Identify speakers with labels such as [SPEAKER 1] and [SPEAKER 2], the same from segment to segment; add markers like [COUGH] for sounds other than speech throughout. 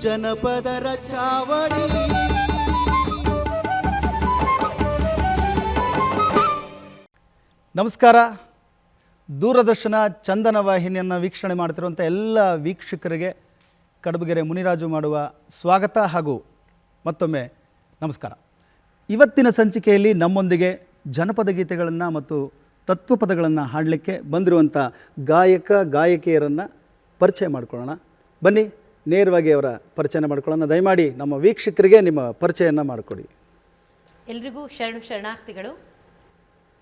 [SPEAKER 1] ಜನಪದರ ಚಾವಡಿ ನಮಸ್ಕಾರ. ದೂರದರ್ಶನ ಚಂದನ ವಾಹಿನಿಯನ್ನು ವೀಕ್ಷಣೆ ಮಾಡ್ತಿರುವಂಥ ಎಲ್ಲ ವೀಕ್ಷಕರಿಗೆ ಕಡಬಗೆರೆ ಮುನಿರಾಜು ಮಾಡುವ ಸ್ವಾಗತ ಹಾಗೂ ಮತ್ತೊಮ್ಮೆ ನಮಸ್ಕಾರ. ಇವತ್ತಿನ ಸಂಚಿಕೆಯಲ್ಲಿ ನಮ್ಮೊಂದಿಗೆ ಜನಪದ ಗೀತೆಗಳನ್ನು ಮತ್ತು ತತ್ವಪದಗಳನ್ನು ಹಾಡಲಿಕ್ಕೆ ಬಂದಿರುವಂಥ ಗಾಯಕ, ಗಾಯಕಿಯರನ್ನು ಪರಿಚಯ ಮಾಡಿಕೊಳ್ಳೋಣ. ಬನ್ನಿ ನೇರವಾಗಿ ಅವರ ಪರಿಚಯನ ಮಾಡಿಕೊಳ್ಳೋಣ. ದಯಮಾಡಿ ನಮ್ಮ ವೀಕ್ಷಕರಿಗೆ ನಿಮ್ಮ ಪರಿಚಯನ ಮಾಡಿಕೊಡಿ.
[SPEAKER 2] ಎಲ್ರಿಗೂ ಶರಣು ಶರಣಾರ್ಥಿಗಳು,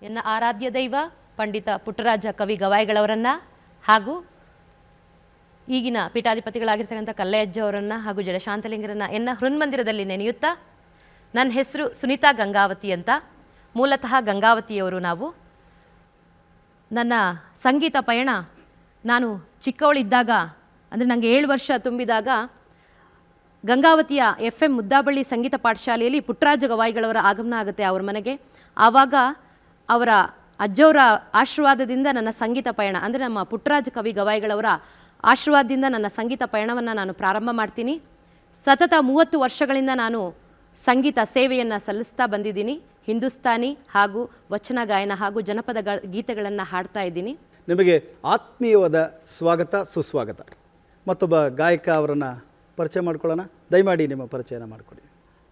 [SPEAKER 2] ಎನ್ನ ಆರಾಧ್ಯ ದೈವ, ಪಂಡಿತ ಪುಟ್ಟರಾಜ ಕವಿ ಗವಾಯಿಗಳವರನ್ನ ಹಾಗೂ ಈಗಿನ ಪೀಠಾಧಿಪತಿಗಳಾಗಿರ್ತಕ್ಕಂಥ ಕಲ್ಲಯ್ಯಜ್ಜ ಅವರನ್ನು ಹಾಗೂ ಜಡಶಾಂತಲಿಂಗರನ್ನ ಎನ್ನ ಹೃನ್ಮಂದಿರದಲ್ಲಿ ನೆನೆಯುತ್ತಾ ನನ್ನ ಹೆಸರು ಸುನೀತಾ ಗಂಗಾವತಿ ಅಂತ ಮೂಲತಃ ಗಂಗಾವತಿಯವರು ನಾವು. ನನ್ನ ಸಂಗೀತ ಪಯಣ ನಾನು ಚಿಕ್ಕವಳಿದ್ದಾಗ ಅಂದರೆ ನನಗೆ ಏಳು ವರ್ಷ ತುಂಬಿದಾಗ ಗಂಗಾವತಿಯ ಎಫ್ ಎಂ ಮುದ್ದಾಬಳ್ಳಿ ಸಂಗೀತ ಪಾಠಶಾಲೆಯಲ್ಲಿ ಪುಟ್ಟರಾಜ ಗವಾಯಿಗಳವರ ಆಗಮನ ಆಗುತ್ತೆ ಅವರ ಮನೆಗೆ. ಆವಾಗ ಅವರ ಅಜ್ಜವರ ಆಶೀರ್ವಾದದಿಂದ ನನ್ನ ಸಂಗೀತ ಪಯಣ, ಅಂದರೆ ನಮ್ಮ ಪುಟ್ಟರಾಜ ಕವಿ ಗವಾಯಿಗಳವರ ಆಶೀರ್ವಾದದಿಂದ ನನ್ನ ಸಂಗೀತ ಪಯಣವನ್ನು ನಾನು ಪ್ರಾರಂಭ ಮಾಡ್ತೀನಿ. ಸತತ ಮೂವತ್ತು ವರ್ಷಗಳಿಂದ ನಾನು ಸಂಗೀತ ಸೇವೆಯನ್ನು ಸಲ್ಲಿಸ್ತಾ ಬಂದಿದ್ದೀನಿ. ಹಿಂದೂಸ್ತಾನಿ ಹಾಗೂ ವಚನ ಗಾಯನ ಹಾಗೂ ಜನಪದ ಗೀತೆಗಳನ್ನು ಹಾಡ್ತಾ ಇದ್ದೀನಿ.
[SPEAKER 1] ನಿಮಗೆ ಆತ್ಮೀಯವಾದ ಸ್ವಾಗತ, ಸುಸ್ವಾಗತ. ಮತ್ತೊಬ್ಬ ಗಾಯಕ ಅವರನ್ನು ಪರಿಚಯ ಮಾಡ್ಕೊಳ್ಳೋಣ. ದಯಮಾಡಿ ನಿಮ್ಮ ಪರಿಚಯನ ಮಾಡಿಕೊಡಿ.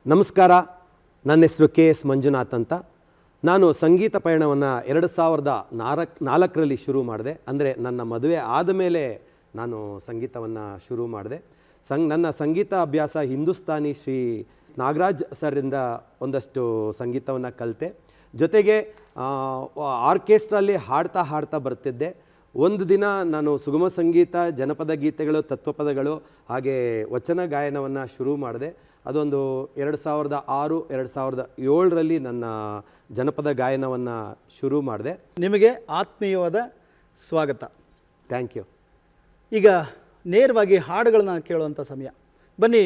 [SPEAKER 3] ನಮಸ್ಕಾರ. ನನ್ನ ಹೆಸರು ಕೆ ಎಸ್ ಮಂಜುನಾಥ್ ಅಂತ. ನಾನು ಸಂಗೀತ ಪಯಣವನ್ನು ಎರಡು ಸಾವಿರದ ನಾಲ್ಕು ನಾಲ್ಕರಲ್ಲಿ ಶುರು ಮಾಡಿದೆ. ಅಂದರೆ ನನ್ನ ಮದುವೆ ಆದ ಮೇಲೆ ನಾನು ಸಂಗೀತವನ್ನು ಶುರು ಮಾಡಿದೆ. ಸಂಗ್, ನನ್ನ ಸಂಗೀತ ಅಭ್ಯಾಸ ಹಿಂದೂಸ್ತಾನಿ ಶ್ರೀ ನಾಗರಾಜ್ ಸರಿಂದ ಒಂದಷ್ಟು ಸಂಗೀತವನ್ನು ಕಲಿತೆ. ಜೊತೆಗೆ ಆರ್ಕೆಸ್ಟ್ರಲ್ಲಿ ಹಾಡ್ತಾ ಹಾಡ್ತಾ ಬರ್ತಿದ್ದೆ. ಒಂದು ದಿನ ನಾನು ಸುಗಮ ಸಂಗೀತ ಜನಪದ ಗೀತೆಗಳು ತತ್ವಪದಗಳು ಹಾಗೆ ವಚನ ಗಾಯನವನ್ನು ಶುರು ಮಾಡಿದೆ. ಅದೊಂದು ಎರಡು ಸಾವಿರದ ಆರು ಎರಡು ಸಾವಿರದ ಏಳರಲ್ಲಿ ನನ್ನ ಜನಪದ ಗಾಯನವನ್ನು ಶುರು ಮಾಡಿದೆ.
[SPEAKER 1] ನಿಮಗೆ ಆತ್ಮೀಯವಾದ ಸ್ವಾಗತ.
[SPEAKER 3] ಥ್ಯಾಂಕ್ ಯು
[SPEAKER 1] ಈಗ ನೇರವಾಗಿ ಹಾಡುಗಳನ್ನ ಕೇಳುವಂಥ ಸಮಯ. ಬನ್ನಿ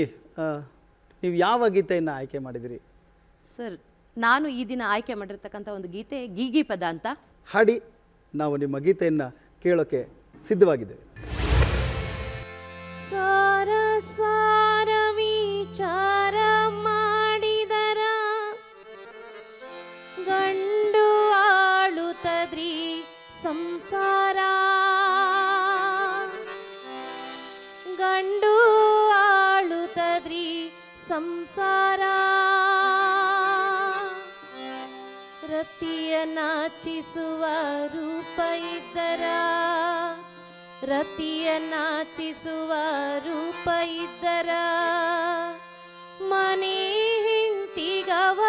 [SPEAKER 1] ನೀವು ಯಾವ ಗೀತೆಯನ್ನು ಆಯ್ಕೆ ಮಾಡಿದಿರಿ?
[SPEAKER 2] ಸರ್ ನಾನು ಈ ದಿನ ಆಯ್ಕೆ ಮಾಡಿರ್ತಕ್ಕಂಥ ಒಂದು ಗೀತೆ ಗೀಗಿ ಪದ ಅಂತ.
[SPEAKER 1] ಹಾಡಿ ನಾವು ನಿಮ್ಮ ಗೀತೆಯನ್ನು ಕೇಳೋಕ್ಕೆ ಸಿದ್ಧವಾಗಿದ್ದೇವೆ
[SPEAKER 2] ಸಾರ ಸಾರ ವಿಚಾರ ಮಾಡಿದರ. ಗಂಡು ಆಳುತ್ತದ್ರಿ ಸಂಸಾರ. ಗಂಡು ಆಳುತ್ತದ್ರಿ ಸಂಸಾರ. ರತಿಯ ನಾಚಿಸುವ ರತಿಯ ನಾಚಿಸುವ ರೂಪ ಇದ್ದರ ಮನೆ ಹಿಂತಿಗವ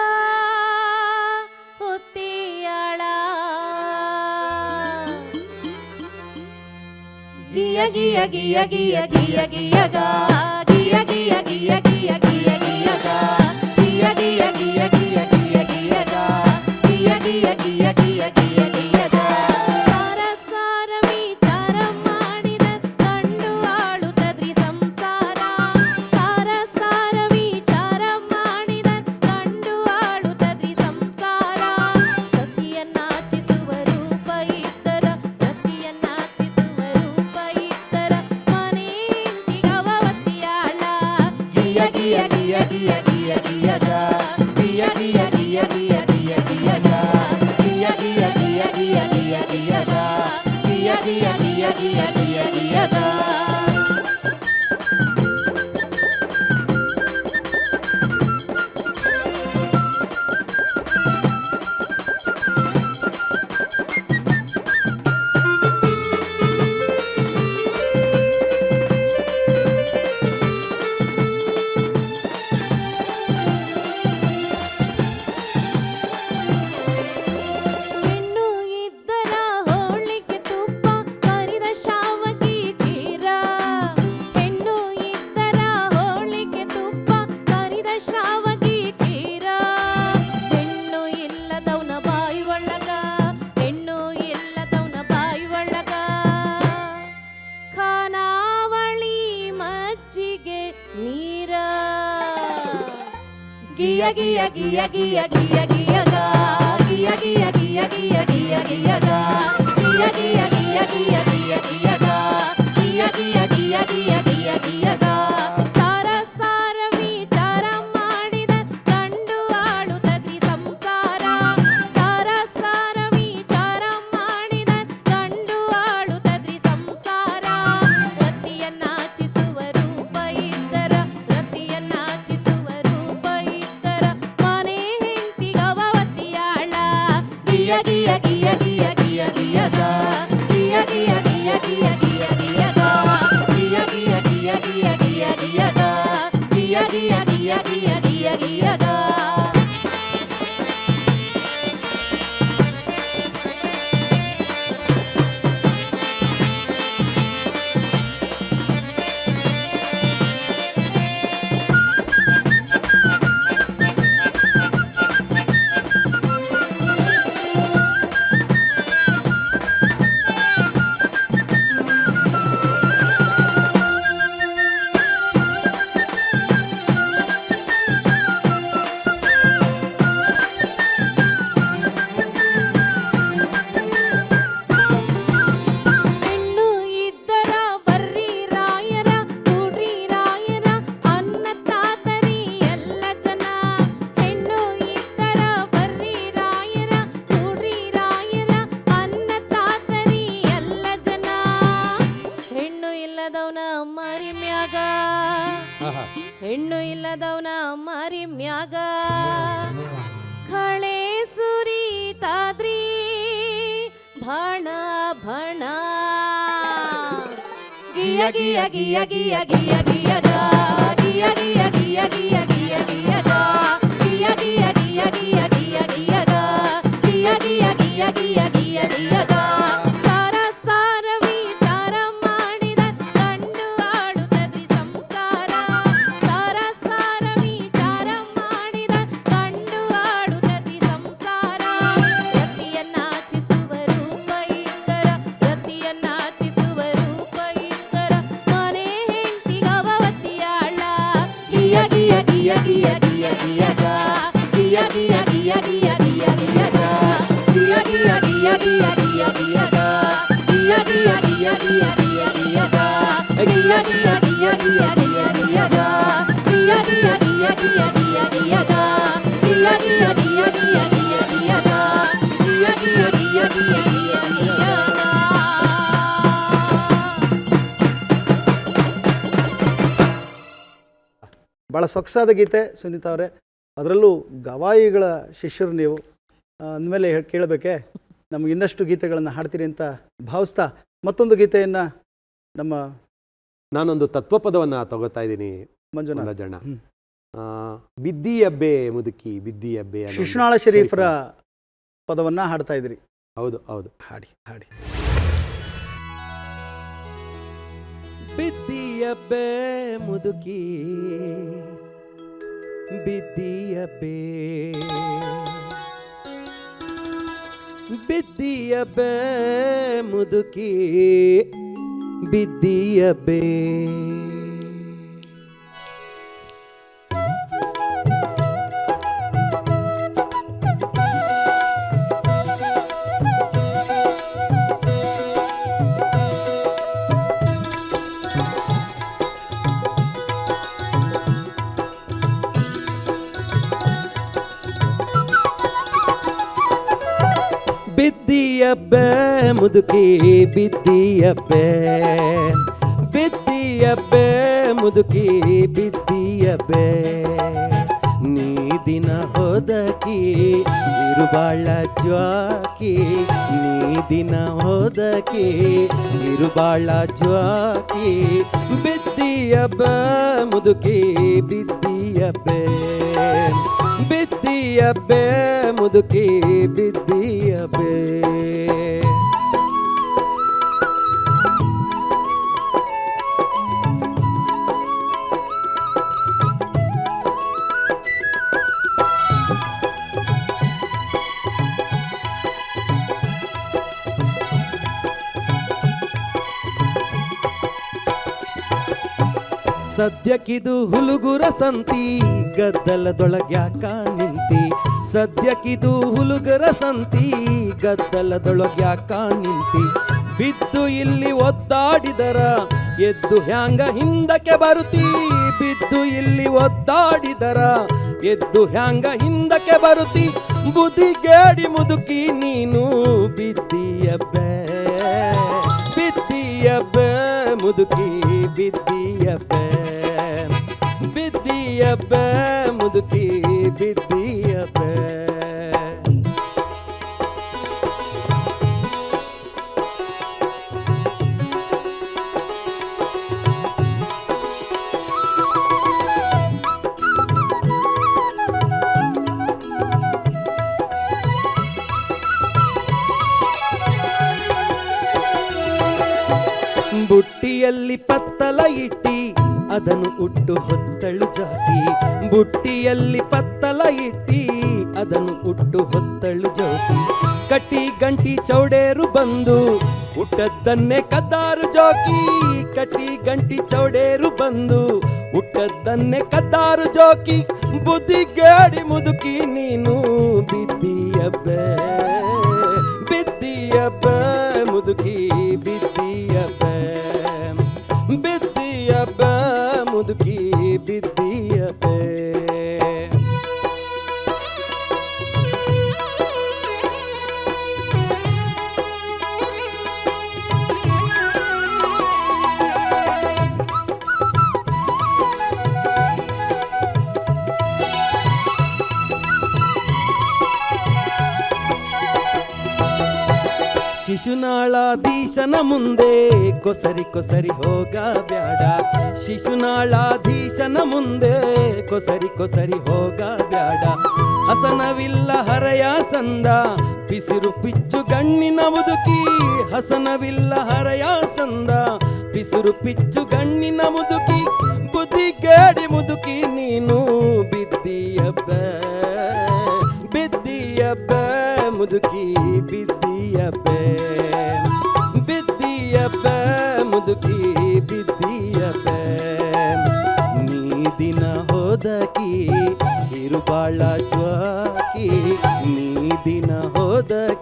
[SPEAKER 2] ಹೊತ್ತಿಯಾಳ ಗಿಯ ಗಿಯ ಗಿಯ ಗಿಯ ಗಿಯ ಗಿಯ ಗಾ ಗಿಯ ಗಿಯ ಗಿಯ ಗಿಯ ಗಿಯ ಗಿಯ ಗಿಯ ಗಿಯ ಗಿಯ ಗಿಯ ಗಿಯ ಗಾ ಗಿಯ ಗಿಯ ಗಿಯ ಗಿಯ ಗಿಯ ಗಿಯ ಗಾ ಗಿಯ ಗಿಯ gia gia gia gia
[SPEAKER 1] ಭಾಳ ಸೊಗಸಾದ ಗೀತೆ ಸುನೀತಾ ಅವರೇ. ಅದರಲ್ಲೂ ಗವಾಯಿಗಳ ಶಿಷ್ಯರು ನೀವು. ಅಂದಮೇಲೆ ಕೇಳಬೇಕೆ, ನಮ್ಗೆ ಇನ್ನಷ್ಟು ಗೀತೆಗಳನ್ನು ಹಾಡ್ತೀರಿ ಅಂತ ಭಾವಿಸ್ತಾ ಮತ್ತೊಂದು ಗೀತೆಯನ್ನು ನಮ್ಮ
[SPEAKER 4] ನಾನೊಂದು ತತ್ವ ಪದವನ್ನು ತಗೋತಾ ಇದ್ದೀನಿ. ಮಂಜುನಾಥಜಣ್ಣ ಬಿದ್ದಿ ಅಬ್ಬೆ ಮುದುಕಿ ಬಿದ್ದಿ ಅಬ್ಬೆ
[SPEAKER 1] ಶಿಶುನಾಳ ಶರೀಫರ ಪದವನ್ನ ಹಾಡ್ತಾ ಇದ್ರಿ.
[SPEAKER 4] ಹೌದು ಹೌದು.
[SPEAKER 1] ಹಾಡಿ ಹಾಡಿ.
[SPEAKER 4] ಬಿದ್ದಿಯಬ್ಬೆ ಮುದುಕಿ ಬಿದ್ದಿ ಅಬ್ಬೆ ಮುದುಕಿ bidia bem. ಬಿದ್ದಿಯಬ್ಬೆ ಮುದುಕಿ ಬಿದ್ದಿಯಬ್ಬೆ ಬಿದ್ದಿಯಬ್ಬೆ ಮುದುಕಿ ಬಿದ್ದಿಯಬ್ಬೆ ನೀ ದಿನ ಹೋದಕಿ, ಇರುಬಾಳ ಜ್ವಾಕಿ. ನೀ ದಿನ ಹೋದಕಿ, ಇರುಬಾಳ ಜ್ವಾಕಿ. ಬಿದ್ದಿಯಬ್ಬ ಮುದುಕಿ ಬಿದ್ದಿಯಬ್ಬೆ ಬಿದ್ದಿಯಬ್ಬೆ ಮುದುಕಿ ಬಿದ್ದಿಯಬ್ಬೆ. ಸದ್ಯಕ್ಕಿದು ಹುಲುಗುರ ಸಂತಿ ಗದ್ದಲದೊಳಗ್ಯಾಕ ನಿಂತಿ ಸದ್ಯಕ್ಕಿದು ಹುಲುಗರ ಸಂತಿ. ಗದ್ದಲದೊಳಗ್ಯಾಕ ನಿಂತಿ. ಬಿದ್ದು ಇಲ್ಲಿ ಒದ್ದಾಡಿದರ, ಎದ್ದು ಹ್ಯಾಂಗ ಹಿಂದಕ್ಕೆ ಬರುತ್ತಿ. ಬಿದ್ದು ಇಲ್ಲಿ ಒದ್ದಾಡಿದರ, ಎದ್ದು ಹ್ಯಾಂಗ ಹಿಂದಕ್ಕೆ ಬರುತ್ತಿ. ಬುದಿಗೇಡಿ ಮುದುಕಿ ನೀನು, ಬಿದ್ದಿಯಬ್ಬೆ. ಬಿದ್ದಿಯಬ್ಬೆ ಮುದುಕಿ, ಬಿದ್ದಿಯಬ್ಬೆ. ಬಿದ್ದಿಯಬ್ಬೆ ಮುದುಕಿ ಚೌಡೇರು ಬಂದು ಹುಟ್ಟದ್ದನ್ನೇ ಕದ್ದಾರು ಜೋಕಿ, ಕಟ್ಟಿ ಗಂಟಿ ಚೌಡೇರು ಬಂದು ಹುಟ್ಟದ್ದನ್ನೇ ಕದ್ದಾರು ಜೋಕಿ, ಬುದ್ಧಿ ಗಾಡಿ ಮುದುಕಿ ನೀನು ಬಿದ್ದಿಯಬ್ಬ. ಶಿಶುನಾಳಾಧೀಶನ ಮುಂದೆ ಕೊಸರಿ ಕೊಸರಿ ಹೋಗ ಬ್ಯಾಡ ಶಿಶುನಾಳಾಧೀಶನ ಮುಂದೆ ಕೊಸರಿ ಕೊಸರಿ ಹೋಗ ಬ್ಯಾಡ ಹಸನವಿಲ್ಲ ಹರಯ ಸಂದ, ಬಿಸಿರು ಪಿಚ್ಚು ಗಣ್ಣಿನ ಮುದುಕಿ. ಹಸನವಿಲ್ಲ ಹರಯ ಸಂದ, ಬಿಸಿರು ಪಿಚ್ಚು ಗಣ್ಣಿನ ಮುದುಕಿ. ಬುದ್ಧಿಗೇಡಿ ಮುದುಕಿ, ನೀನು ಬಿದ್ದಿಯಬ್ಬ ಬಿದ್ದಿಯಬ್ಬ ಮುದುಕಿ ಬಿದ್ದಿಯಬ್ಬ ಮುದುಕಿ ಬಿದ್ದಿಯಬ್ಬ ನೀ ದಿನ ಹೋದಕಿ ಇರುಬಾಳ ಜ್ವಾಕಿ ನೀ ದಿನ ಹೋದಕಿ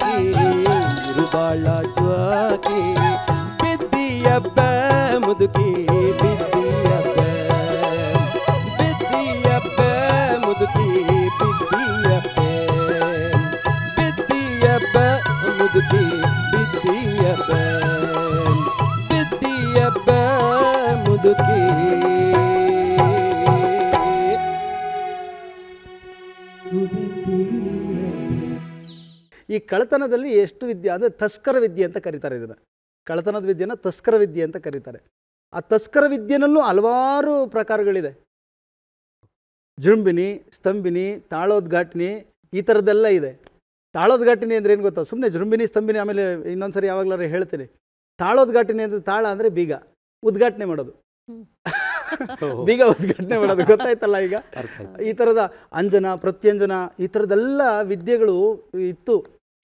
[SPEAKER 1] ಈ ಕಳ್ಳತನದಲ್ಲಿ ಎಷ್ಟು ವಿದ್ಯೆ ಅಂದರೆ ತಸ್ಕರ ವಿದ್ಯೆ ಅಂತ ಕರೀತಾರೆ ಇದನ್ನು. ಕಳತನದ ವಿದ್ಯೆನ ತಸ್ಕರ ವಿದ್ಯೆ ಅಂತ ಕರೀತಾರೆ. ಆ ತಸ್ಕರ ವಿದ್ಯೆನಲ್ಲೂ ಹಲವಾರು ಪ್ರಕಾರಗಳಿದೆ. ಜೃಂಬಿನಿ ಸ್ತಂಭಿನಿ ತಾಳೋದ್ಘಾಟಿನಿ ಈ ಥರದ್ದೆಲ್ಲ ಇದೆ. ತಾಳೋದ್ಘಾಟಿನಿ ಅಂದರೆ ಏನು ಗೊತ್ತಾ? ಸುಮ್ಮನೆ ಜೃಂಬಿನಿ ಸ್ತಂಭಿನಿ ಆಮೇಲೆ ಇನ್ನೊಂದ್ಸರಿ ಯಾವಾಗಲಾರು ಹೇಳ್ತೀನಿ. ತಾಳೋದ್ಘಾಟಿನಿ ಅಂದರೆ ತಾಳ ಅಂದರೆ ಬೀಗ. ಉದ್ಘಾಟನೆ ಮಾಡೋದು. ಬೀಗ ಉದ್ಘಾಟನೆ ಮಾಡೋದು. ಗೊತ್ತಾಯ್ತಲ್ಲ ಈಗ? ಈ ಥರದ ಅಂಜನ ಪ್ರತ್ಯಂಜನ ಈ ಥರದ್ದೆಲ್ಲ ವಿದ್ಯೆಗಳು ಇತ್ತು.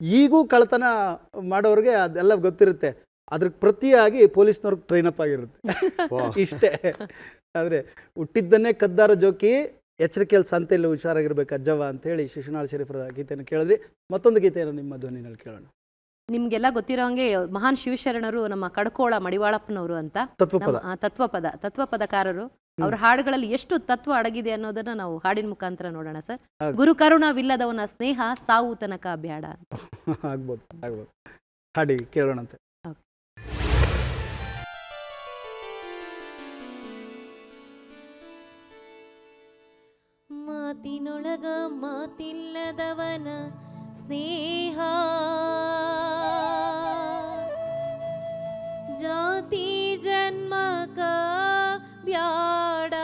[SPEAKER 1] ಈಗೂ ಕಳ್ತನ ಮಾಡೋರಿಗೆ ಅದೆಲ್ಲ ಗೊತ್ತಿರುತ್ತೆ. ಅದ್ರ ಪ್ರತಿಯಾಗಿ ಪೊಲೀಸ್ನವ್ರಿಗೆ ಟ್ರೈನ್ ಅಪ್ ಆಗಿರುತ್ತೆ ಇಷ್ಟೇ. ಆದರೆ ಹುಟ್ಟಿದ್ದನ್ನೇ ಕದ್ದಾರ ಜೋಕಿ ಎಚ್ಚರಿಕೆಯಲ್ಲಿ ಸಂತೆಯಲ್ಲಿ ಹುಷಾರಾಗಿರ್ಬೇಕು ಅಜ್ಜವ ಅಂತೇಳಿ ಶಿಶುನಾಳ್ ಶರೀಫರ ಗೀತೆಯನ್ನು ಕೇಳಿದ್ರಿ ಮತ್ತೊಂದು ಗೀತೆಯನ್ನು ನಿಮ್ಮ ಧ್ವನಿನಲ್ಲಿ ಕೇಳೋಣ.
[SPEAKER 2] ನಿಮ್ಗೆಲ್ಲ ಗೊತ್ತಿರೋ ಹಂಗೆ ಮಹಾನ್ ಶಿವಶರಣರು ನಮ್ಮ ಕಡ್ಕೋಳ ಮಡಿವಾಳಪ್ಪನವರು ಅಂತ.
[SPEAKER 1] ತತ್ವಪದ.
[SPEAKER 2] ತತ್ವಪದ ತತ್ವಪದಕಾರರು. ಅವ್ರ ಹಾಡುಗಳಲ್ಲಿ ಎಷ್ಟು ತತ್ವ ಅಡಗಿದೆ ಅನ್ನೋದನ್ನ ನಾವು ಹಾಡಿನ ಮುಖಾಂತರ ನೋಡೋಣ ಸರ್. ಗುರು ಕರುಣವಿಲ್ಲದವನ ಸ್ನೇಹ ಸಾವು ತನಕ ಬ್ಯಾಡ ಅಂತ. [LAUGHS]
[SPEAKER 1] ಆಗ್ಬೋದು ಆಗ್ಬೋದು. ಹಾಡಿ ಕೇಳೋಣಂತೆ.
[SPEAKER 2] ಮಾತಿನೊಳಗ ಮಾತಿಲ್ಲದವನ ಸ್ನೇಹ. ಜಾತಿ ಜನ್ಮಕ ಬ್ಯಾಡ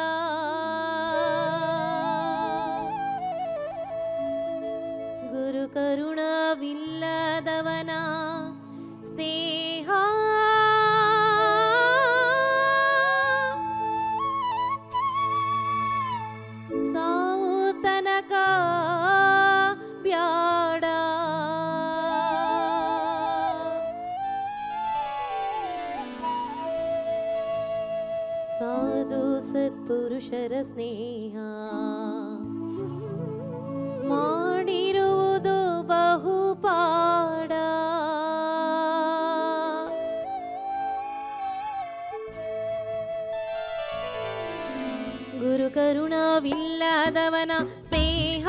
[SPEAKER 2] ಸತ್ಪುರುಷರ ಸ್ನೇಹ ಮಾಡಿರುವುದು ಬಹುಪಾಡ. ಗುರು ಕರುಣವಿಲ್ಲದವನ ಸ್ನೇಹ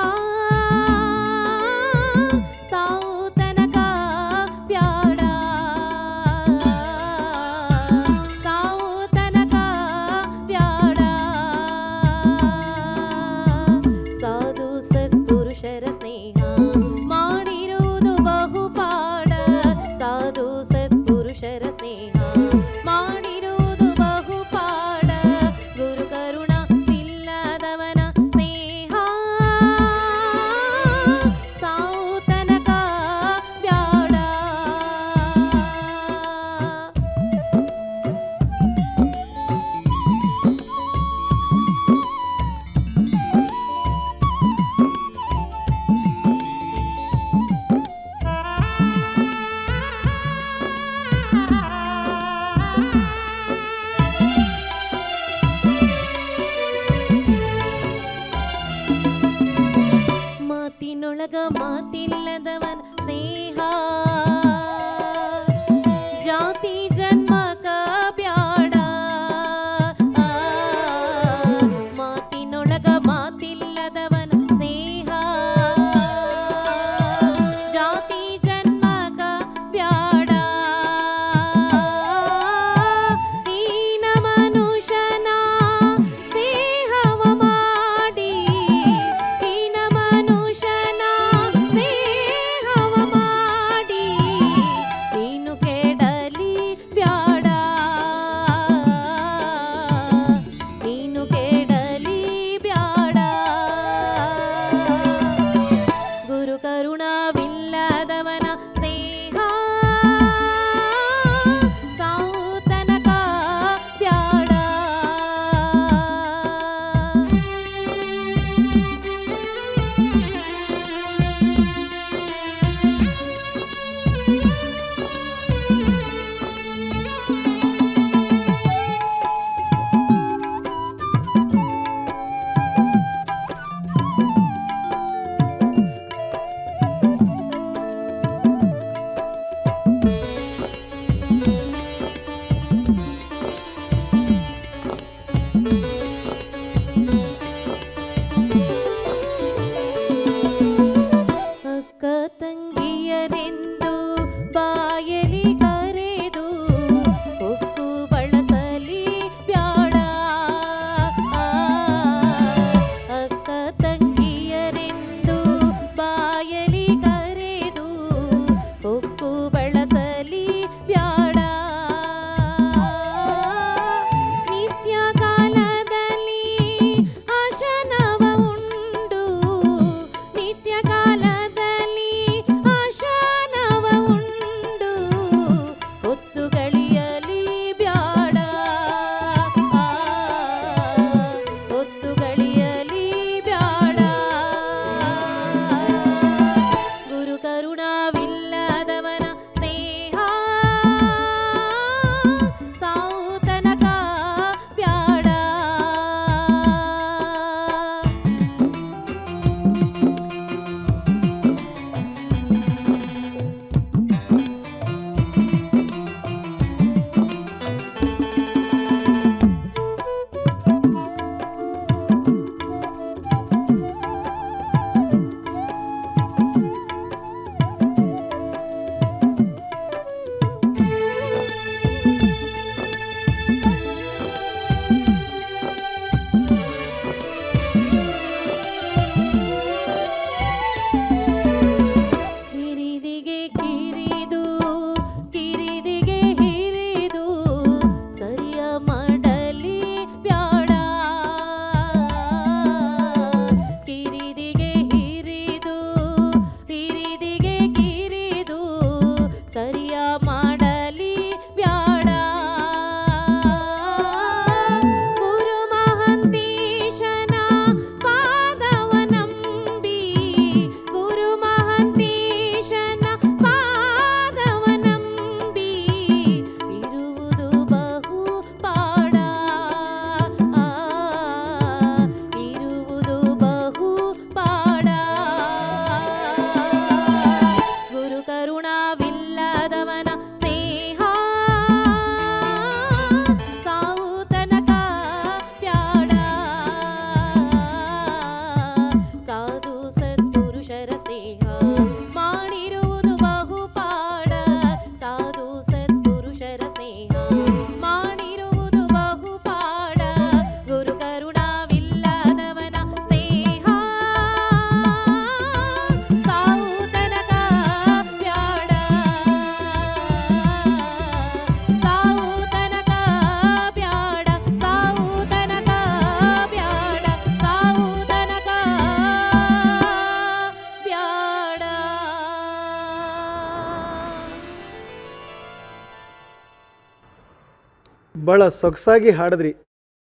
[SPEAKER 1] ಭಾಳ ಸೊಗಸಾಗಿ ಹಾಡಿದ್ರಿ.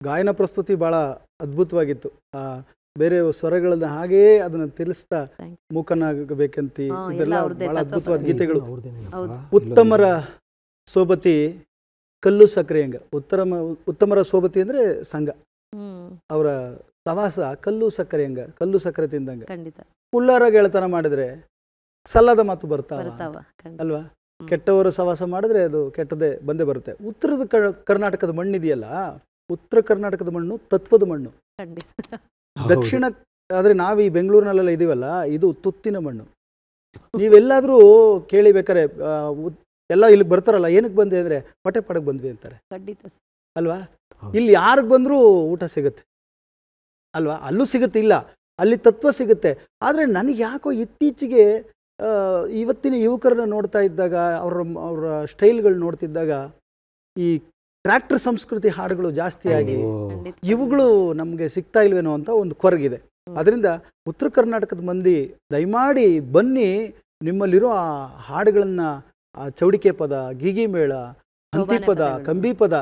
[SPEAKER 1] ಗಾಯನ ಪ್ರಸ್ತುತಿ ಭಾಳ ಅದ್ಭುತವಾಗಿತ್ತು. ಆ ಬೇರೆ ಸ್ವರಗಳನ್ನ ಹಾಗೆಯೇ ಅದನ್ನ ತಿಳಿಸ್ತಾ ಮೂಕನಾಗಬೇಕಂತ ಇದೆಲ್ಲ
[SPEAKER 2] ಬಹಳ
[SPEAKER 1] ಅದ್ಭುತವಾದ ಗೀತೆಗಳು. ಉತ್ತಮರ ಸೋಬತಿ ಕಲ್ಲು ಸಕ್ರೆಯಂಗ ಉತ್ತಮ ಉತ್ತಮರ ಸೋಬತಿ ಅಂದ್ರೆ ಸಂಘ. ಅವರ ಸವಾಸ ಕಲ್ಲು ಸಕ್ಕರೆ ಹಂಗ ಕಲ್ಲು ಸಕ್ಕರೆ ತಿಂದಂಗ.
[SPEAKER 2] ಖಂಡಿತ.
[SPEAKER 1] ಉಳ್ಳಾರ ಗೆಳೆತನ ಮಾಡಿದ್ರೆ ಸಲ್ಲದ ಮಾತು ಬರ್ತಾವ ಅಲ್ವಾ? ಕೆಟ್ಟವರು ಸವಾಸ ಮಾಡಿದ್ರೆ ಅದು ಕೆಟ್ಟದೇ ಬಂದೇ ಬರುತ್ತೆ. ಉತ್ತರದ ಕರ್ನಾಟಕದ ಕರ್ನಾಟಕದ ಮಣ್ಣಿದೆಯಲ್ಲ ಉತ್ತರ ಕರ್ನಾಟಕದ ಮಣ್ಣು ತತ್ವದ ಮಣ್ಣು. ದಕ್ಷಿಣ ಆದ್ರೆ ನಾವು ಈ ಬೆಂಗಳೂರಿನಲ್ಲೆಲ್ಲ ಇದೀವಲ್ಲ ಇದು ತುತ್ತಿನ ಮಣ್ಣು. [LAUGHS] ನೀವೆಲ್ಲಾದ್ರೂ ಕೇಳಿ ಬೇಕಾರೆ ಎಲ್ಲ ಇಲ್ಲಿ ಬರ್ತಾರಲ್ಲ ಏನಕ್ಕೆ ಬಂದೆ ಅಂದ್ರೆ ಹೊಟ್ಟೆ ಪಡಕ್ ಬಂದ್ವಿ ಅಂತಾರೆ. ಅಲ್ವಾ? ಇಲ್ಲಿ ಯಾರಿಗೆ ಬಂದರೂ ಊಟ ಸಿಗುತ್ತೆ. ಅಲ್ವಾ? ಅಲ್ಲೂ ಸಿಗುತ್ತೆ ಇಲ್ಲ ಅಲ್ಲಿ ತತ್ವ ಸಿಗುತ್ತೆ. ಆದರೆ ನನಗೆ ಯಾಕೋ ಇತ್ತೀಚೆಗೆ ಇವತ್ತಿನ ಯುವಕರನ್ನ ನೋಡ್ತಾ ಇದ್ದಾಗ ಅವರ ಅವರ ಸ್ಟೈಲ್ಗಳು ನೋಡ್ತಿದ್ದಾಗ ಈ ಟ್ರ್ಯಾಕ್ಟರ್ ಸಂಸ್ಕೃತಿ ಹಾಡುಗಳು ಜಾಸ್ತಿಯಾಗಿ ಆಗಿ ಇವುಗಳು ನಮಗೆ ಸಿಗ್ತಾ ಇಲ್ವೇನೋ ಅಂತ ಒಂದು ಕೊರಗಿದೆ. ಅದರಿಂದ ಉತ್ತರ ಕರ್ನಾಟಕದ ಮಂದಿ ದಯಮಾಡಿ ಬನ್ನಿ ನಿಮ್ಮಲ್ಲಿರೋ ಆ ಹಾಡುಗಳನ್ನ ಆ ಚೌಡಿಕೆ ಪದ ಗೀಗಿ ಮೇಳ ಹಂತಿ ಪದ. ಕಂಬಿ ಪದ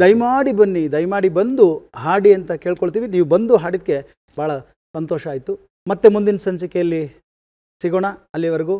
[SPEAKER 1] ದಯಮಾಡಿ ಬನ್ನಿ ದಯಮಾಡಿ ಬಂದು ಹಾಡಿ ಅಂತ ಕೇಳ್ಕೊಳ್ತೀವಿ. ನೀವು ಬಂದು ಹಾಡಿದ್ಕೆ ಭಾಳ ಸಂತೋಷ ಆಯಿತು. ಮತ್ತೆ ಮುಂದಿನ ಸಂಚಿಕೆಯಲ್ಲಿ ಸಿಗೋಣ ಅಲ್ಲಿವರೆಗೂ